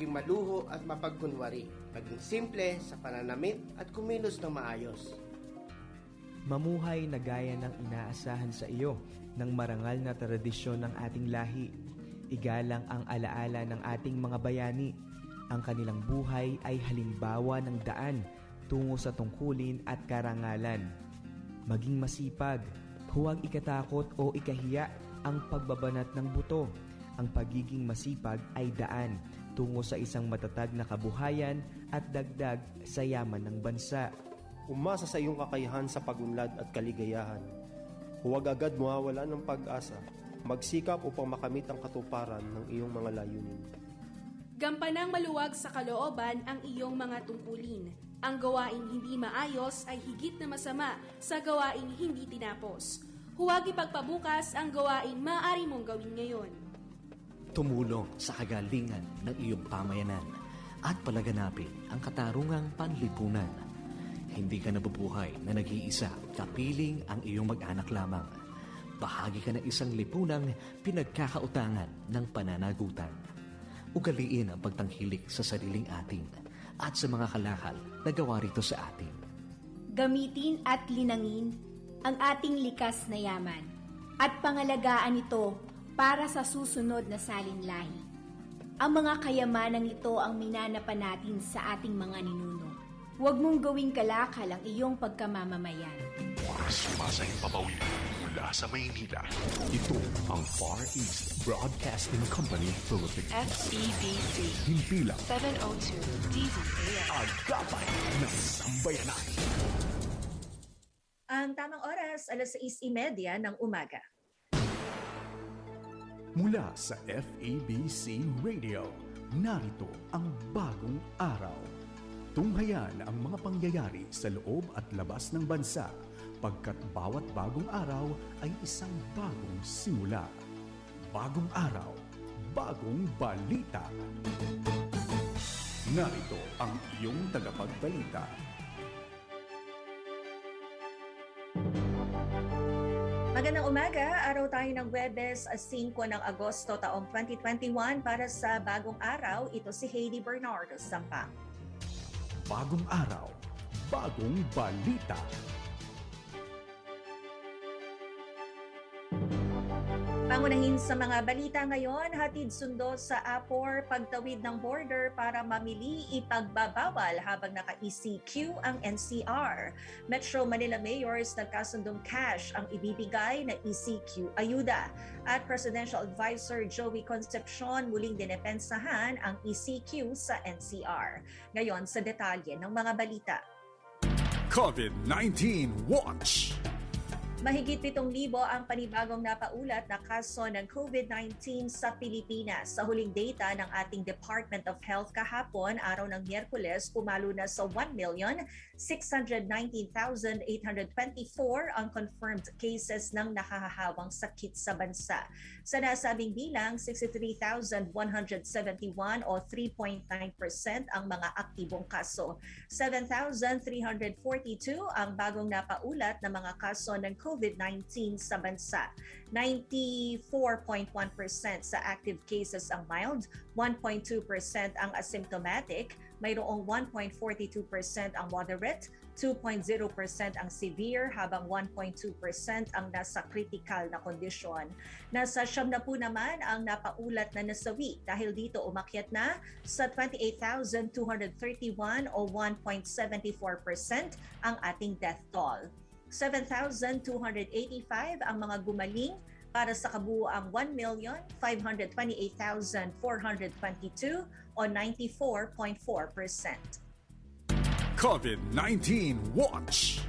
maging maluho at mapagkunwari, maging simple sa pananamit at kumilos ng maayos. Mamuhay na gaya ng inaasahan sa iyo ng marangal na tradisyon ng ating lahi. Igalang ang alaala ng ating mga bayani. Ang kanilang buhay ay halimbawa ng daan tungo sa tungkulin at karangalan. Maging masipag, huwag ikatakot o ikahiya ang pagbabanat ng buto. Ang pagiging masipag ay daan tungo sa isang matatag na kabuhayan at dagdag sa yaman ng bansa. Umasa sa iyong kakayahan sa pagunlad at kaligayahan. Huwag agad mawawala ng pag-asa. Magsikap upang makamit ang katuparan ng iyong mga layunin. Gampanang maluwag sa kalooban ang iyong mga tungkulin. Ang gawaing hindi maayos ay higit na masama sa gawaing hindi tinapos. Huwag ipagpabukas ang gawaing maaari mong gawin ngayon. Tumulong sa kagalingan ng iyong pamayanan at palaganapin ang katarungang panlipunan. Hindi ka nabubuhay na nag-iisa, kapiling ang iyong mag-anak lamang. Bahagi ka ng isang lipunang pinagkakautangan ng pananagutan. Ugaliin ang pagtanghilik sa sariling atin at sa mga kalakal na gawa rito sa atin. Gamitin at linangin ang ating likas na yaman at pangalagaan ito para sa susunod na salinlahi. Ang mga kayamanang ito ang minanapan natin sa ating mga ninuno. Huwag mong gawing kalakal ang iyong pagkamamamayan. Sumasahing papawid mula sa Maynila. Ito ang Far East Broadcasting Company Philippines. FEBC Himpilang 702 DZAM. agapay ng sambayanan. Ang tamang oras, alas 6.30 ng umaga. Mula sa FEBC Radio, narito ang bagong araw. Tunghayan ang mga pangyayari sa loob at labas ng bansa pagkat bawat bagong araw ay isang bagong simula. Bagong araw, bagong balita. Narito ang iyong tagapagbalita. Magandang umaga, araw tayo ng Webes, 5 ng Agosto taong 2021 para sa bagong araw. Ito si Heidi Bernardo Sampang. Bagong araw, bagong balita. Pangunahin sa mga balita ngayon, hatid sundo sa APOR pagtawid ng border para mamili ipagbabawal habang naka-ECQ ang NCR. Metro Manila Mayors nagkasundong cash ang ibibigay na ECQ ayuda. At Presidential Advisor Joey Concepcion muling dinepensahan ang ECQ sa NCR. Ngayon sa detalye ng mga balita. COVID-19 Watch. Mahigit 7,000 ang panibagong napaulat na kaso ng COVID-19 sa Pilipinas. Sa huling data ng ating Department of Health kahapon, araw ng Miyerkules, pumalo na sa 1,619,824 ang confirmed cases ng nakahahawang sakit sa bansa. Sa nasabing bilang, 63,171 o 3.9% ang mga aktibong kaso. 7,342 ang bagong napaulat na mga kaso ng COVID-19 sa bansa. 94.1% sa active cases ang mild, 1.2% ang asymptomatic, mayroong 1.42% ang moderate, 2.0% ang severe habang 1.2% ang nasa critical na kondisyon. Nasa siyam na po naman ang napaulat na nasawi dahil dito umakyat na sa 28,231 o 1.74% ang ating death toll. 7,285 ang mga gumaling para sa kabuuang 1,528,422 o 94.4%. COVID-19 Watch.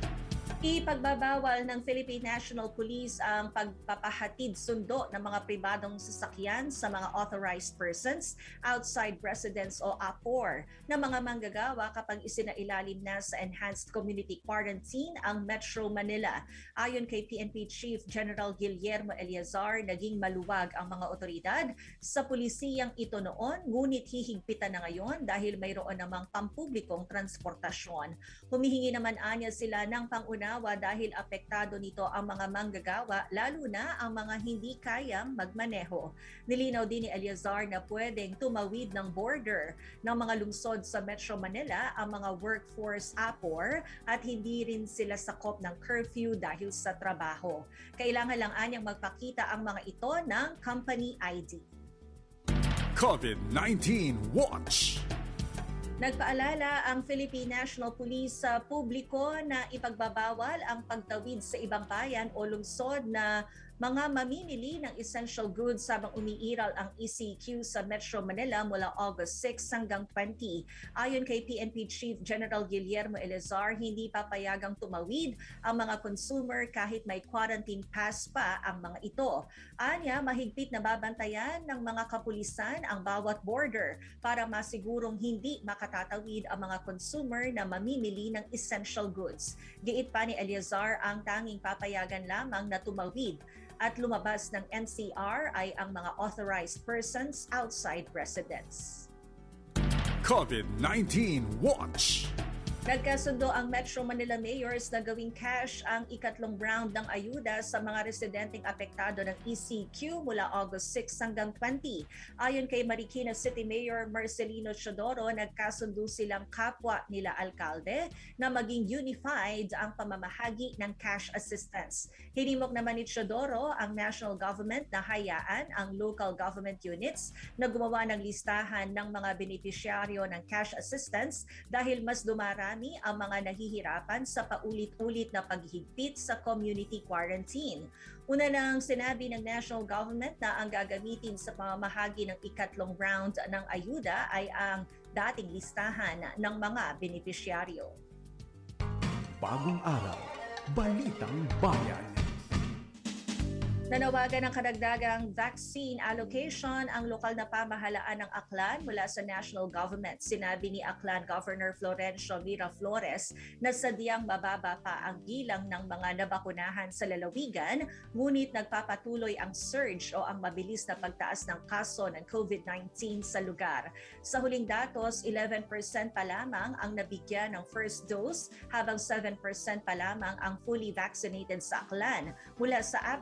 Ipagbabawal ng Philippine National Police ang pagpapahatid sundo ng mga pribadong sasakyan sa mga authorized persons outside residence o APOR na mga manggagawa kapag isinailalim na sa Enhanced Community Quarantine ang Metro Manila. Ayon kay PNP Chief General Guillermo Eliazar, naging maluwag ang mga otoridad sa pulisiyang ito noon, ngunit hihigpitan na ngayon dahil mayroon namang pampublikong transportasyon. Humihingi naman anya sila ng panguna unawa dahil apektado nito ang mga manggagawa lalo na ang mga hindi kayang magmaneho. Nilinaw din ni Eliazar na pwedeng tumawid ng border ng mga lungsod sa Metro Manila ang mga workforce APOR at hindi rin sila sakop ng curfew dahil sa trabaho. Kailangan lang anyang magpakita ang mga ito ng company ID. COVID-19 Watch. Nagpaalala ang Philippine National Police sa publiko na ipagbabawal ang pagtawid sa ibang bayan o lungsod na mga mamimili ng essential goods habang umiiral ang ECQ sa Metro Manila mula August 6 hanggang 20. Ayon kay PNP Chief General Guillermo Elezar, hindi papayagang tumawid ang mga consumer kahit may quarantine pass pa ang mga ito. Anya, mahigpit na babantayan ng mga kapulisan ang bawat border para masigurong hindi makatatawid ang mga consumer na mamimili ng essential goods. Giit pa ni Eleazar ang tanging papayagan lamang na tumawid at lumabas ng NCR ay ang mga authorized persons outside residence. COVID-19 Watch. Nagkasundo ang Metro Manila mayors na gawing cash ang ikatlong round ng ayuda sa mga residenteng apektado ng ECQ mula August 6 hanggang 20. Ayon kay Marikina City Mayor Marcelino Chodoro, nagkasundo silang kapwa nila alkalde na maging unified ang pamamahagi ng cash assistance. Hinimok naman ni Chodoro ang national government na hayaan ang local government units na gumawa ng listahan ng mga benepisyaryo ng cash assistance dahil mas dumarami ang mga nahihirapan sa paulit-ulit na paghigpit sa community quarantine. Una nang sinabi ng national government na ang gagamitin sa pamamahagi ng ikatlong round ng ayuda ay ang dating listahan ng mga benepisyaryo. Bagong araw. Balitang Bayan. Nanawagan ng kadagdagang vaccine allocation ang lokal na pamahalaan ng Aklan mula sa national government. Sinabi ni Aklan Governor Florencio Miraflores na sadyang mababa pa ang bilang ng mga nabakunahan sa lalawigan, ngunit nagpapatuloy ang surge o ang mabilis na pagtaas ng kaso ng COVID-19 sa lugar. Sa huling datos, 11% pa lamang ang nabigyan ng first dose habang 7% pa lamang ang fully vaccinated sa Aklan mula sa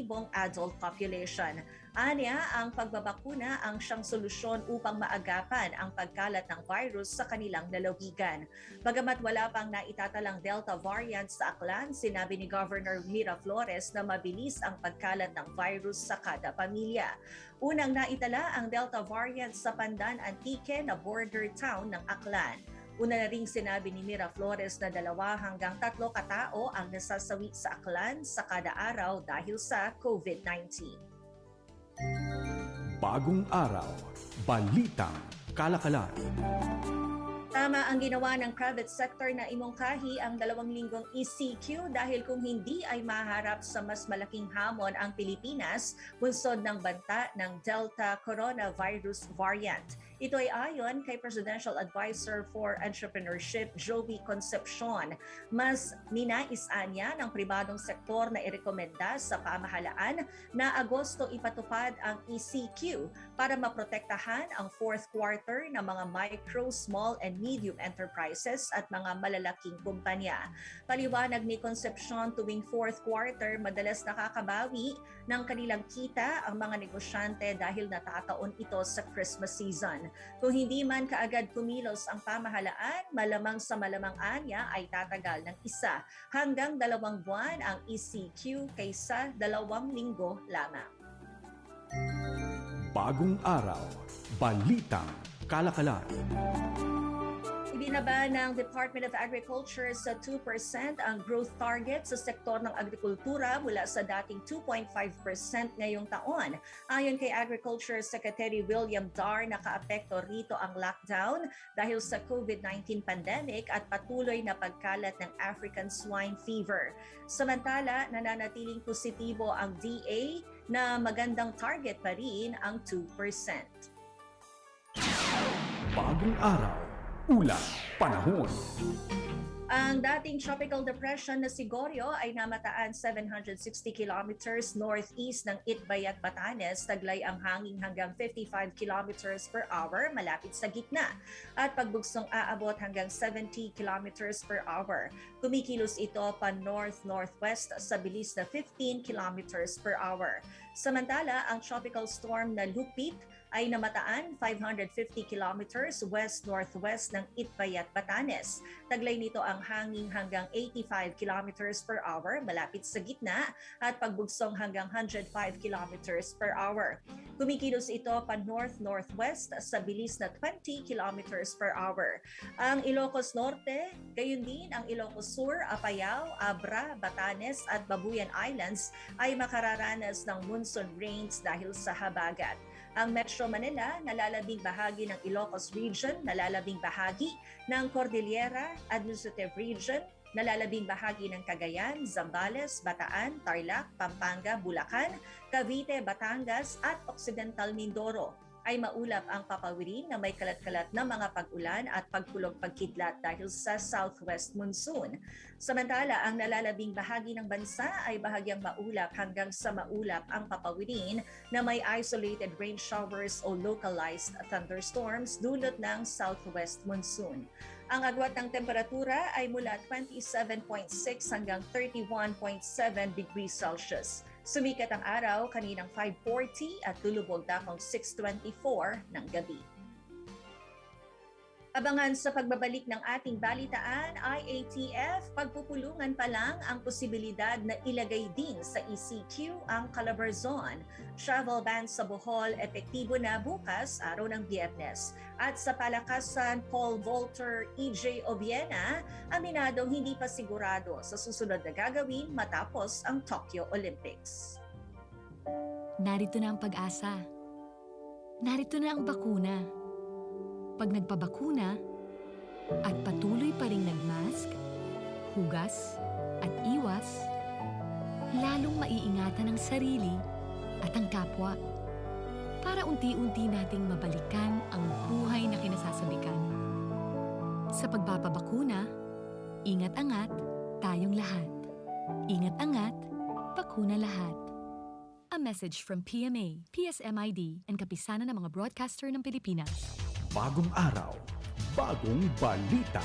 400,000 adult population. Anya, ang pagbabakuna ang siyang solusyon upang maagapan ang pagkalat ng virus sa kanilang lalawigan. Bagamat wala pang naitatalang Delta variant sa Aklan, sinabi ni Governor Mira Flores na mabilis ang pagkalat ng virus sa kada pamilya. Unang naitala ang Delta variant sa Pandan Antique na border town ng Aklan. Una na ring sinabi ni Mira Flores na dalawa hanggang tatlo katao ang nasasawi sa aklan sa kada araw dahil sa COVID-19. Bagong araw. Balitang Kalakalan. Tama ang ginawa ng private sector na imungkahi ang dalawang linggong ECQ dahil kung hindi ay maharap sa mas malaking hamon ang Pilipinas bunsod ng banta ng Delta coronavirus variant. Ito ay ayon kay Presidential Advisor for Entrepreneurship Joey Concepcion. Mas ninaisan niya ng pribadong sektor na irekomenda sa pamahalaan na Agosto ipatupad ang ECQ para maprotektahan ang fourth quarter ng mga micro, small, and medium enterprises at mga malalaking kumpanya. Paliwanag ni Concepcion tuwing fourth quarter, madalas nakakabawi ng kanilang kita ang mga negosyante dahil natataon ito sa Christmas season. Kung hindi man kaagad kumilos ang pamahalaan, malamang sa malamang anya ay tatagal ng isa hanggang dalawang buwan ang ECQ kaysa dalawang linggo lamang. Bagong araw. Balitang Kalakalan. Ibinaba ng Department of Agriculture sa 2% ang growth target sa sektor ng agrikultura mula sa dating 2.5% ngayong taon. Ayon kay Agriculture Secretary William Dar, nakaapekto rito ang lockdown dahil sa COVID-19 pandemic at patuloy na pagkalat ng African swine fever. Samantala, nananatiling positibo ang DA na magandang target pa rin ang 2%. Bagong araw. Ulat Panahon. Ang dating tropical depression na si Gorio ay namataan 760 kilometers northeast ng Itbayat, Batanes. Taglay ang hangin hanggang 55 kilometers per hour malapit sa gitna at pagbugsong aabot hanggang 70 kilometers per hour. Kumikilos ito pa north-northwest sa bilis na 15 kilometers per hour. Samantala, ang tropical storm na Lupit ay namataan 550 kilometers west-northwest ng Itbayat, Batanes. Taglay nito ang hangin hanggang 85 kilometers per hour malapit sa gitna at pagbugsong hanggang 105 kilometers per hour. Kumikilos ito pa north-northwest sa bilis na 20 kilometers per hour. Ang Ilocos Norte, gayon din ang Ilocos Sur, Apayao, Abra, Batanes at Babuyan Islands ay makararanas ng monsoon rains dahil sa habagat. Ang Metro Manila, nalalabing bahagi ng Ilocos Region, nalalabing bahagi ng Cordillera Administrative Region, nalalabing bahagi ng Cagayan, Zambales, Bataan, Tarlac, Pampanga, Bulacan, Cavite, Batangas at Occidental Mindoro ay maulap ang papawirin na may kalat-kalat na mga pag-ulan at pagkulog pagkidlat dahil sa southwest monsoon. Samantala, ang nalalabing bahagi ng bansa ay bahagyang maulap hanggang sa maulap ang papawirin na may isolated rain showers o localized thunderstorms dulot ng southwest monsoon. Ang agwat ng temperatura ay mula 27.6 hanggang 31.7 degrees Celsius. Sumikat ang araw kaninang 5.40 at tulubog dakong 6.24 ng gabi. Abangan sa pagbabalik ng ating balitaan, IATF, pagpupulungan pa lang ang posibilidad na ilagay din sa ECQ ang Calabarzon. Travel ban sa Bohol, epektibo na bukas, araw ng biyernes. At sa palakasan, Paul Volter, EJ Obiena, aminadong hindi pa sigurado sa susunod na gagawin matapos ang Tokyo Olympics. Narito na ang pag-asa. Narito na ang bakuna pag nagpabakuna at patuloy pa rin nagmask, hugas at iwas, lalong maiingatan ang sarili at ang kapwa para unti-unti nating mabalikan ang buhay na kinasasabikan. Sa pagpapabakuna, ingat-angat tayong lahat. Ingat-angat, bakuna lahat. A message from PMA, PSMID, and Kapisanan ng mga Broadcaster ng Pilipinas. Bagong araw, bagong balita.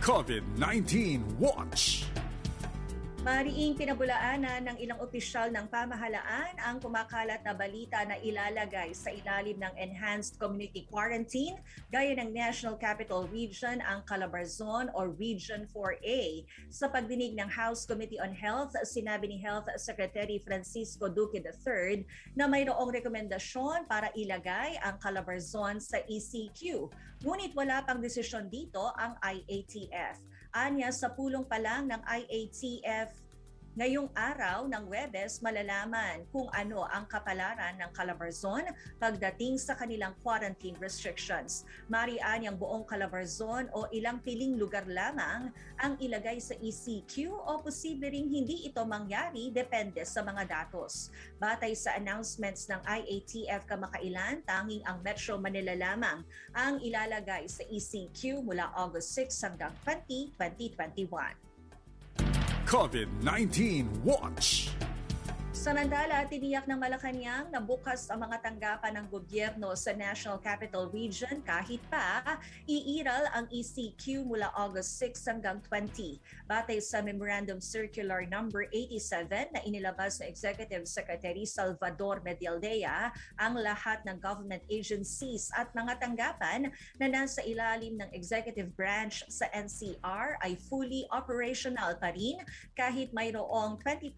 COVID-19 Watch. Mariing pinabulaanan ng ilang opisyal ng pamahalaan ang kumakalat na balita na ilalagay sa ilalim ng Enhanced Community Quarantine gaya ng National Capital Region ang Calabarzon or Region 4A. Sa pagdinig ng House Committee on Health, sinabi ni Health Secretary Francisco Duque III na mayroong rekomendasyon para ilagay ang Calabarzon sa ECQ. Ngunit wala pang desisyon dito ang IATF. Anya sa pulong pa lang ng IATF Ngayong araw ng Webes, malalaman kung ano ang kapalaran ng Calabarzon pagdating sa kanilang quarantine restrictions. Marian ang buong Calabarzon o ilang piling lugar lamang ang ilagay sa ECQ o posible ring hindi ito mangyari depende sa mga datos. Batay sa announcements ng IATF kamakailan, tanging ang Metro Manila lamang ang ilalagay sa ECQ mula August 6 hanggang 20, 2021. COVID-19 Watch. Samantala, tiniyak ng Malacanang na bukas ang mga tanggapan ng gobyerno sa National Capital Region kahit pa iiral ang ECQ mula August 6 hanggang 20. Batay sa Memorandum Circular Number 87 na inilabas ng Executive Secretary Salvador Medialdea, ang lahat ng government agencies at mga tanggapan na nasa ilalim ng executive branch sa NCR ay fully operational pa rin kahit mayroong 20%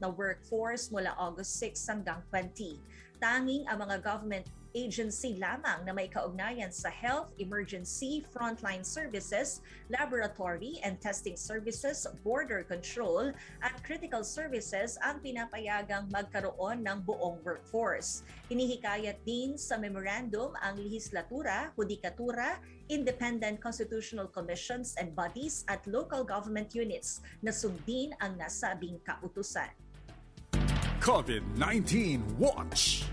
na workforce mula August 6 hanggang 20. Tanging ang mga government agency lamang na may kaugnayan sa health, emergency, frontline services, laboratory and testing services, border control, at critical services ang pinapayagang magkaroon ng buong workforce. Hinihikayat din sa memorandum ang lehislatura, hudikatura, independent constitutional commissions and bodies at local government units na sundin ang nasabing kautusan. COVID-19 Watch.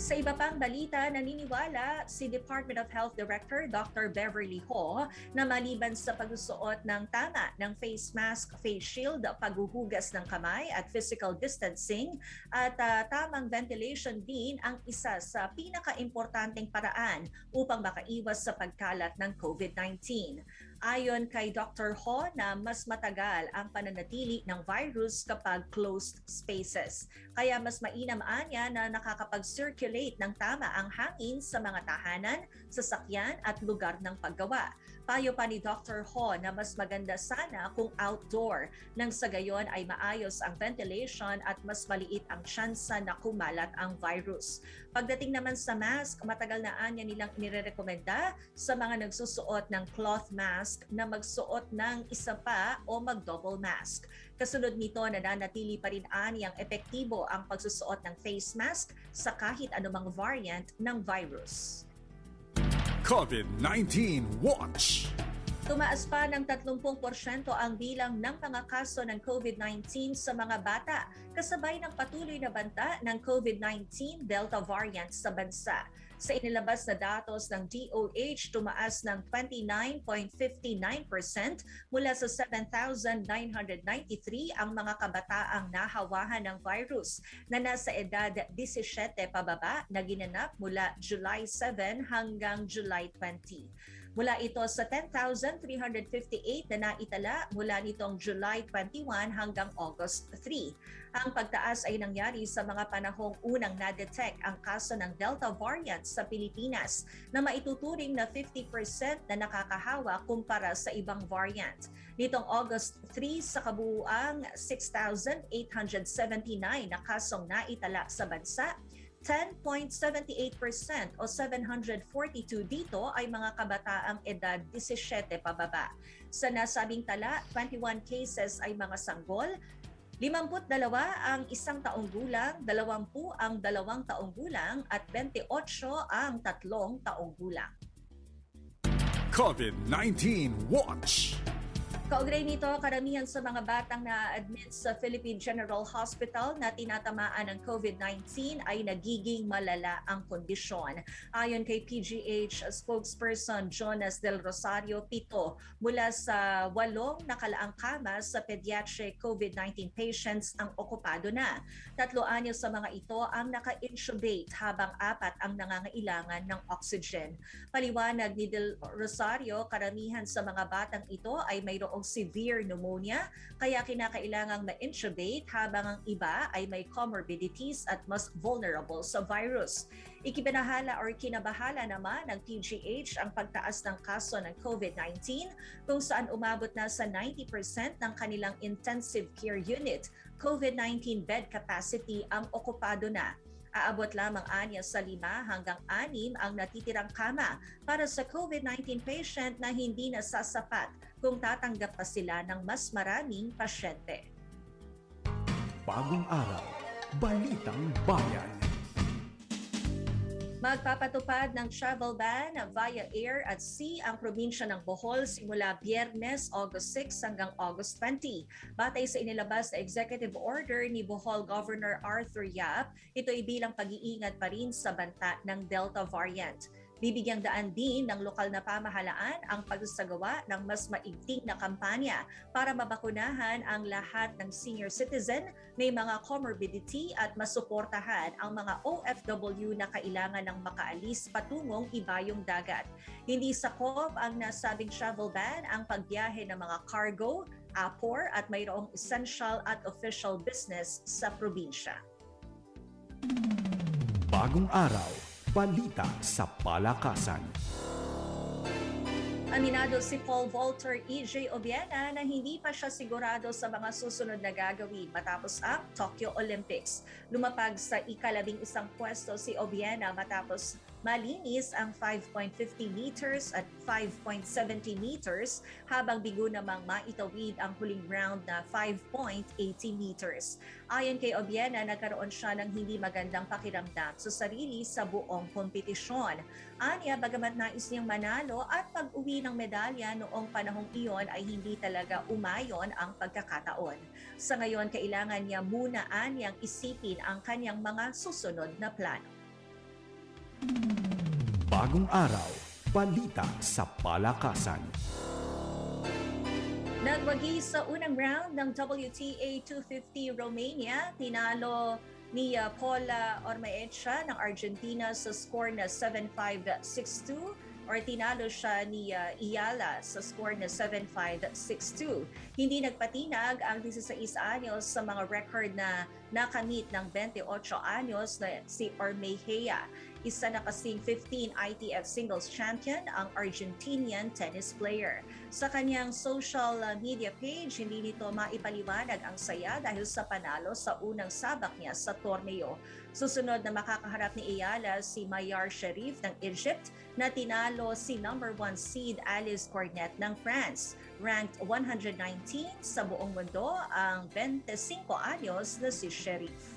Sa iba pang balita, naniniwala si Department of Health Director Dr. Beverly Ho na maliban sa pagsusuot ng tama ng face mask, face shield, paghuhugas ng kamay at physical distancing at ah, tamang ventilation din ang isa sa pinaka-importanteng paraan upang makaiwas sa pagkalat ng COVID-19. Ayon kay Dr. Ho na mas matagal ang pananatili ng virus kapag closed spaces. Kaya mas mainam anya na nakakapag-circulate ng tama ang hangin sa mga tahanan, sasakyan at lugar ng paggawa. Payo pa ni Dr. Ho na mas maganda sana kung outdoor nang sa gayon ay maayos ang ventilation at mas maliit ang tsansa na kumalat ang virus. Pagdating naman sa mask, matagal na anya nilang inirekomenda sa mga nagsusuot ng cloth mask na magsuot ng isa pa o mag-double mask. Kasunod nito, nananatili pa rin anyang epektibo ang pagsusuot ng face mask sa kahit anumang variant ng virus. COVID-19 Watch! Tumaas pa ng 30% ang bilang ng mga kaso ng COVID-19 sa mga bata kasabay ng patuloy na banta ng COVID-19 Delta variant sa bansa. Sa inilabas na datos ng DOH, tumaas ng 29.59% mula sa 7,993 ang mga kabataang nahawahan ng virus na nasa edad 17 pababa na ginanap mula July 7 hanggang July 20. Mula ito sa 10,358 na naitala mula nitong July 21 hanggang August 3. Ang pagtaas ay nangyari sa mga panahong unang na-detect ang kaso ng Delta variant sa Pilipinas na maituturing na 50% na nakakahawa kumpara sa ibang variant. Nitong August 3 sa kabuuang 6,879 na kasong naitala sa bansa, 10.78% o 742 dito ay mga kabataang edad 17 pababa. Sa nasabing tala, 21 cases ay mga sanggol, 52 ang isang taong gulang, 20 ang dalawang taong gulang at 28 ang tatlong taong gulang. COVID-19 Watch! Kaugnay nito, karamihan sa mga batang na-admit sa Philippine General Hospital na tinatamaan ng COVID-19 ay nagiging malala ang kondisyon. Ayon kay PGH spokesperson Jonas Del Rosario, pito mula sa walong nakalaang kama sa pediatric COVID-19 patients ang okupado na. Tatlo anyo sa mga ito ang naka-intubate habang apat ang nangangailangan ng oxygen. Paliwanag ni Del Rosario, karamihan sa mga batang ito ay mayroong severe pneumonia kaya kinakailangang ma-intubate habang ang iba ay may comorbidities at mas vulnerable sa virus. Ikibinahala or kinabahala naman ng PGH ang pagtaas ng kaso ng COVID-19 kung saan umabot na sa 90% ng kanilang intensive care unit COVID-19 bed capacity ang okupado na. Aabot lamang anya sa lima hanggang anim ang natitirang kama para sa COVID-19 patient na hindi nasasapat kung tatanggap pa sila ng mas maraming pasyente. Bagong araw, Balitang Bayan. Magpapatupad ng travel ban via air at sea ang probinsya ng Bohol simula Biyernes, August 6 hanggang August 20. Batay sa inilabas na executive order ni Bohol Governor Arthur Yap, ito ay bilang pag-iingat pa rin sa banta ng Delta variant. Bibigyang daan din ng lokal na pamahalaan ang pagsasagawa ng mas maigting na kampanya para mabakunahan ang lahat ng senior citizen, may mga comorbidity at masuportahan ang mga OFW na kailangan ng makaalis patungong ibayong dagat. Hindi sakop ang nasabing travel ban ang pagbiyahe ng mga cargo, apor at mayroong essential at official business sa probinsya. Bagong araw, balita sa palakasan. Aminado si Paul Volter EJ Obiena na hindi pa siya sigurado sa mga susunod na gagawin matapos ang Tokyo Olympics. Lumapag sa ikalabing isang pwesto si Obiena matapos malinis ang 5.50 meters at 5.70 meters habang bigo namang maitawid ang huling round na 5.80 meters. Ayon kay Obiena, nagkaroon siya ng hindi magandang pakiramdam sa sarili sa buong kompetisyon. Anya, bagamat nais niyang manalo at pag-uwi ng medalya noong panahong iyon ay hindi talaga umayon ang pagkakataon. Sa ngayon, kailangan niya muna anyang isipin ang kanyang mga susunod na plano. Bagong araw, balita sa palakasan. Nagwagi sa unang round ng WTA 250 Romania, tinalo ni uh, Paula Ormaecha ng Argentina sa score na 7-5, 6-2 or tinalo siya ni uh, Iyala sa score na 7-5, 6-2. Hindi nagpatinag ang 16 anyos sa mga record na nakamit ng 28 anyos na si Ormejea. Isa na kasing 15 ITF singles champion ang Argentinian tennis player. Sa kanyang social uh, media page, hindi nito maipaliwanag ang saya dahil sa panalo sa unang sabak niya sa torneo. Susunod na makakaharap ni Iyala si Mayar Sharif ng Egypt na tinalo si number one seed Alice Cornet ng France. Ranked 119 sa buong mundo ang 25 anyos na si Sharif.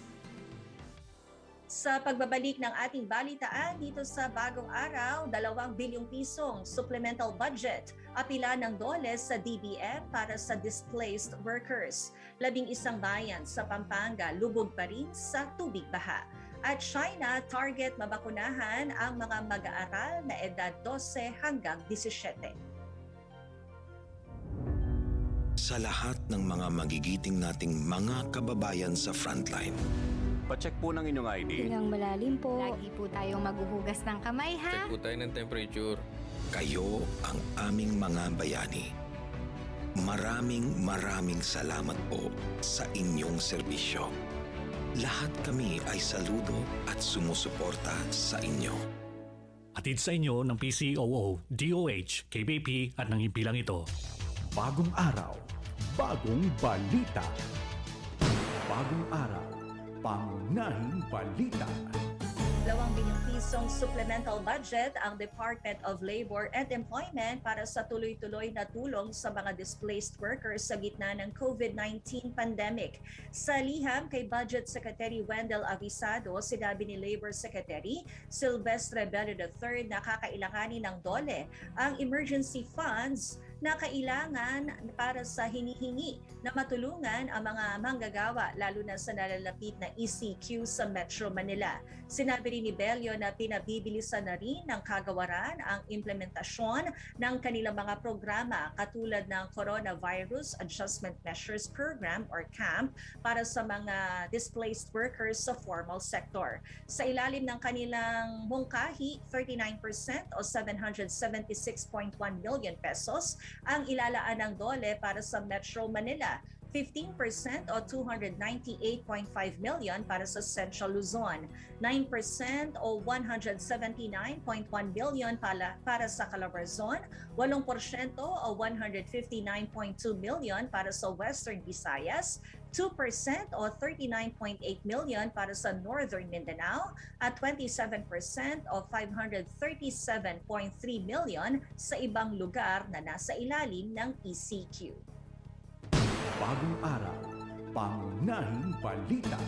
Sa pagbabalik ng ating balitaan dito sa bagong araw, 2 bilyong pisong supplemental budget apila ng DOLE sa DBM para sa displaced workers. Labing isang bayan sa Pampanga lubog pa rin sa tubig baha. At China, target mabakunahan ang mga mag-aaral na edad 12 hanggang 17. Sa lahat ng mga magigiting nating mga kababayan sa frontline, Pacheck po ng inyong ID. Hingang malalim po. Lagi po tayong maghuhugas ng kamay, ha? Check po tayo ng temperature. kayo ang aming mga bayani. Maraming maraming salamat po sa inyong serbisyo. Lahat kami ay saludo at sumusuporta sa inyo. Atid sa inyo ng PCOO, DOH, KBP at ng himpilang ito. Bagong araw, bagong balita. Bagong araw, pangunahing balita. 2 bilyong pisong supplemental budget ang Department of Labor and Employment para sa tuloy-tuloy na tulong sa mga displaced workers sa gitna ng COVID-19 pandemic. Sa liham kay Budget Secretary Wendell Avisado, sinabi ni Labor Secretary Silvestre Bello III na kakailanganin ng DOLE ang emergency funds na kailangan para sa hinihingi na matulungan ang mga manggagawa lalo na sa nalalapit na ECQ sa Metro Manila. Sinabi rin ni Bello na pinabibilisan na rin ng kagawaran ang implementasyon ng kanilang mga programa katulad ng Coronavirus Adjustment Measures Program or CAMP para sa mga displaced workers sa formal sector. Sa ilalim ng kanilang mungkahi, 39% o 776.1 million pesos ang ilalaan ng DOLE para sa Metro Manila. 15% o 298.5 million para sa Central Luzon, 9% o 179.1 billion para, para sa Calabarzon, 8% o 159.2 million para sa Western Visayas, 2% o 39.8 million para sa Northern Mindanao at 27% o 537.3 million sa ibang lugar na nasa ilalim ng ECQ. Bagong araw, pangunahing balita.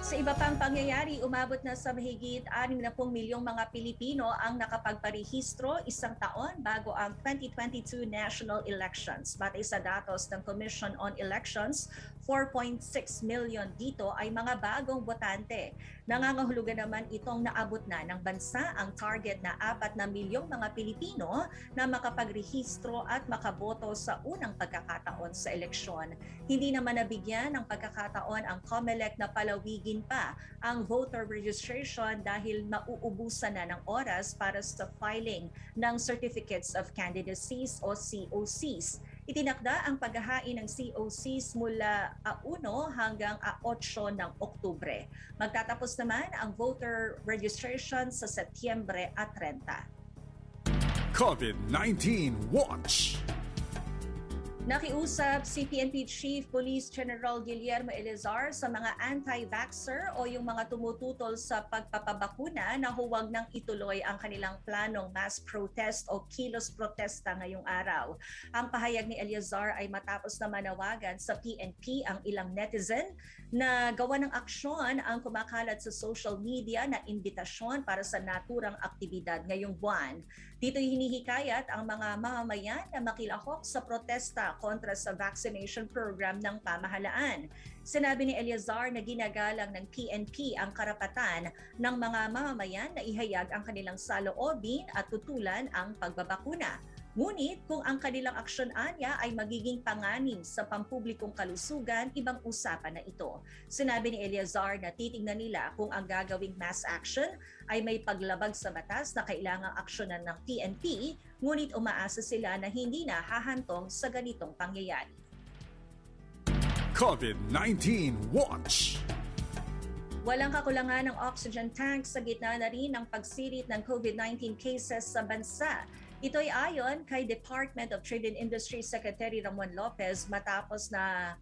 Sa iba pang pangyayari, umabot na sa mahigit 60 milyong mga Pilipino ang nakapagparehistro isang taon bago ang 2022 national elections. Batay sa datos ng Commission on Elections, 4.6 million dito ay mga bagong botante. Nangangahulugan naman itong naabot na ng bansa ang target na 4 na milyong mga Pilipino na makapagrehistro at makaboto sa unang pagkakataon sa eleksyon. Hindi naman nabigyan ng pagkakataon ang COMELEC na palawigin pa ang voter registration dahil nauubusan na ng oras para sa filing ng Certificates of Candidacies o COCs. Itinakda ang paghahain ng COCs mula a 1 hanggang a 8 ng Oktubre. Magtatapos naman ang voter registration sa Setyembre at 30. COVID-19 Watch. Nakiusap si PNP Chief Police General Guillermo Elizar sa mga anti-vaxxer o yung mga tumututol sa pagpapabakuna na huwag nang ituloy ang kanilang planong mass protest o kilos protesta ngayong araw. Ang pahayag ni Elizar ay matapos na manawagan sa PNP ang ilang netizen na gawa ng aksyon ang kumakalat sa social media na imbitasyon para sa naturang aktibidad ngayong buwan. Dito'y hinihikayat ang mga mamamayan na makilahok sa protesta kontra sa vaccination program ng pamahalaan. Sinabi ni Eleazar na ginagalang ng PNP ang karapatan ng mga mamamayan na ihayag ang kanilang saloobin at tutulan ang pagbabakuna. Ngunit kung ang kanilang aksyon anya ay magiging panganim sa pampublikong kalusugan, ibang usapan na ito. Sinabi ni Eleazar na titingnan nila kung ang gagawing mass action ay may paglabag sa batas na kailangang aksyonan ng PNP, ngunit umaasa sila na hindi na hahantong sa ganitong pangyayari. COVID-19 Watch! Walang kakulangan ng oxygen tanks sa gitna na rin ng pagsirit ng COVID-19 cases sa bansa. Ito'y ayon kay Department of Trade and Industry Secretary Ramon Lopez matapos na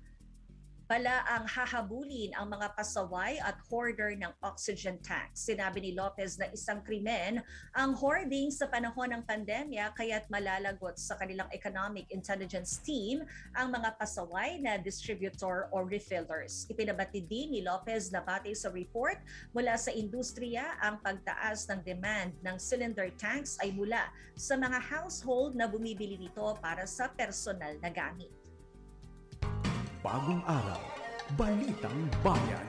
pala ang hahabulin ang mga pasaway at hoarder ng oxygen tanks. Sinabi ni Lopez na isang krimen ang hoarding sa panahon ng pandemya kaya't malalagot sa kanilang economic intelligence team ang mga pasaway na distributor or refillers. Ipinabati din ni Lopez na batay sa report mula sa industriya ang pagtaas ng demand ng cylinder tanks ay mula sa mga household na bumibili nito para sa personal na gamit. Bagong araw, Balitang Bayan.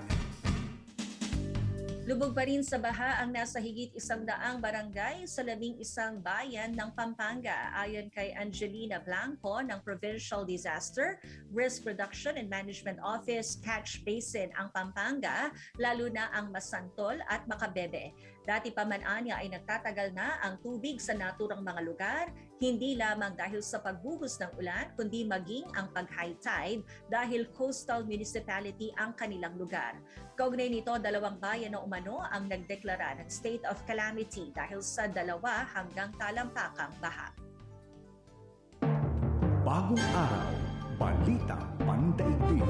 Lubog pa rin sa baha ang nasa higit isang daang barangay sa labing isang bayan ng Pampanga. Ayon kay Angelina Blanco ng Provincial Disaster Risk Reduction and Management Office, Catch Basin ang Pampanga, lalo na ang Masantol at Makabebe. Dati pa man anya ay nagtatagal na ang tubig sa naturang mga lugar, hindi lamang dahil sa pagbuhos ng ulan, kundi maging ang pag-high tide dahil coastal municipality ang kanilang lugar. Kaugnay nito, dalawang bayan na umano ang nagdeklara ng state of calamity dahil sa dalawa hanggang talampakang baha. Bagong araw, Balita Pandaigdig.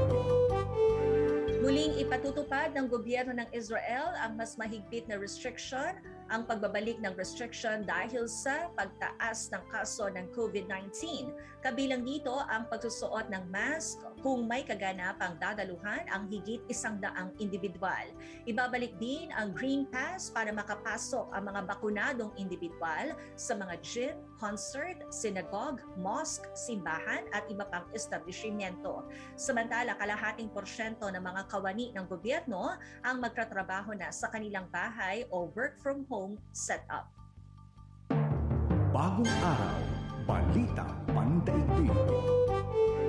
Muling ipatutupad ng gobyerno ng Israel ang mas mahigpit na restriction, ang pagbabalik ng restriction dahil sa pagtaas ng kaso ng COVID-19. Kabilang dito ang pagsusuot ng mask kung may kaganapang dadaluhan ang higit isang daang individual. Ibabalik din ang Green Pass para makapasok ang mga bakunadong individual sa mga gym, concert, synagogue, mosque, simbahan at iba pang establishmento. Samantala, kalahating porsyento ng mga kawani ng gobyerno ang magtatrabaho na sa kanilang bahay o work from home setup. Bagong araw, Balita Pandaigdig.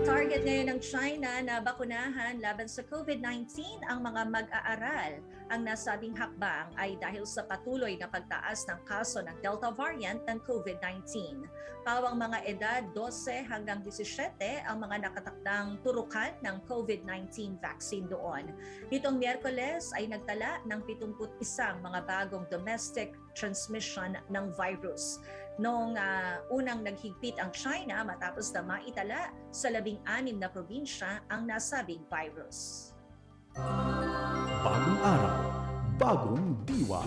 Target ngayon ng China na bakunahan laban sa COVID-19 ang mga mag-aaral. Ang nasabing hakbang ay dahil sa patuloy na pagtaas ng kaso ng Delta variant ng COVID-19. Pawang mga edad 12 hanggang 17 ang mga nakatakdang turukan ng COVID-19 vaccine doon. Nitong Miyerkules ay nagtala ng 71 mga bagong domestic transmission ng virus. Noong uh, unang naghigpit ang China matapos na maitala sa labing-anim na probinsya ang nasabing virus. Bagong araw, bagong diwa.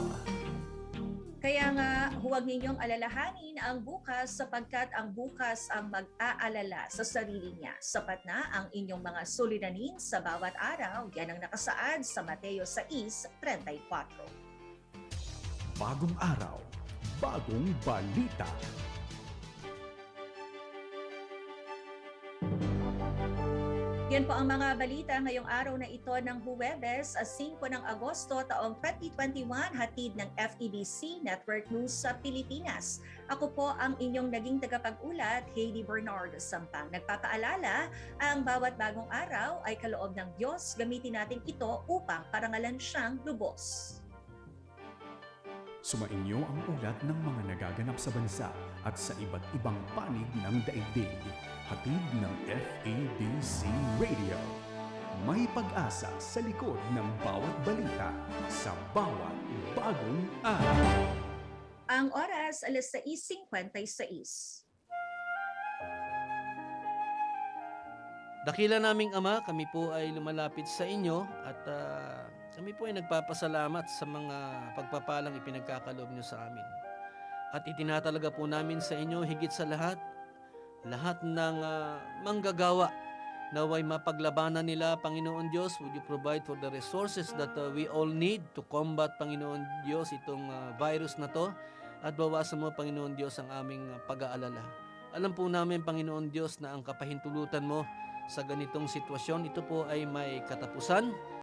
Kaya nga, huwag ninyong alalahanin ang bukas sapagkat ang bukas ang mag-aalala sa sarili niya. Sapat na ang inyong mga suliranin sa bawat araw. Yan ang nakasaad sa Mateo 6.34. Bagong araw, bagong balita. Yan po ang mga balita ngayong araw na ito ng Huwebes, 5 ng Agosto taong 2021, hatid ng FEBC Network News sa Pilipinas. Ako po ang inyong naging tagapag-ulat, Hailey Bernard Sampang. Nagpapaalala, ang bawat bagong araw ay kaloob ng Diyos. Gamitin natin ito upang parangalan siyang lubos. Sumainyo ang ulat ng mga nagaganap sa bansa at sa iba't ibang panig ng daigdig. Hatid ng FEBC Radio. May pag-asa sa likod ng bawat balita sa bawat bagong araw. Ang oras, alas 6.56. Dakila naming Ama, kami po ay lumalapit sa inyo at ah, kami po ay nagpapasalamat sa mga pagpapalang ipinagkakaloob niyo sa amin. At itinatalaga po namin sa inyo higit sa lahat, lahat ng ah, manggagawa Naway mapaglabanan nila, Panginoon Diyos. Would you provide for the resources that uh, we all need to combat, Panginoon Diyos, itong uh, virus na to. At bawasan mo, Panginoon Diyos, ang aming uh, pag-aalala. Alam po namin, Panginoon Diyos, na ang kapahintulutan mo sa ganitong sitwasyon, ito po ay may katapusan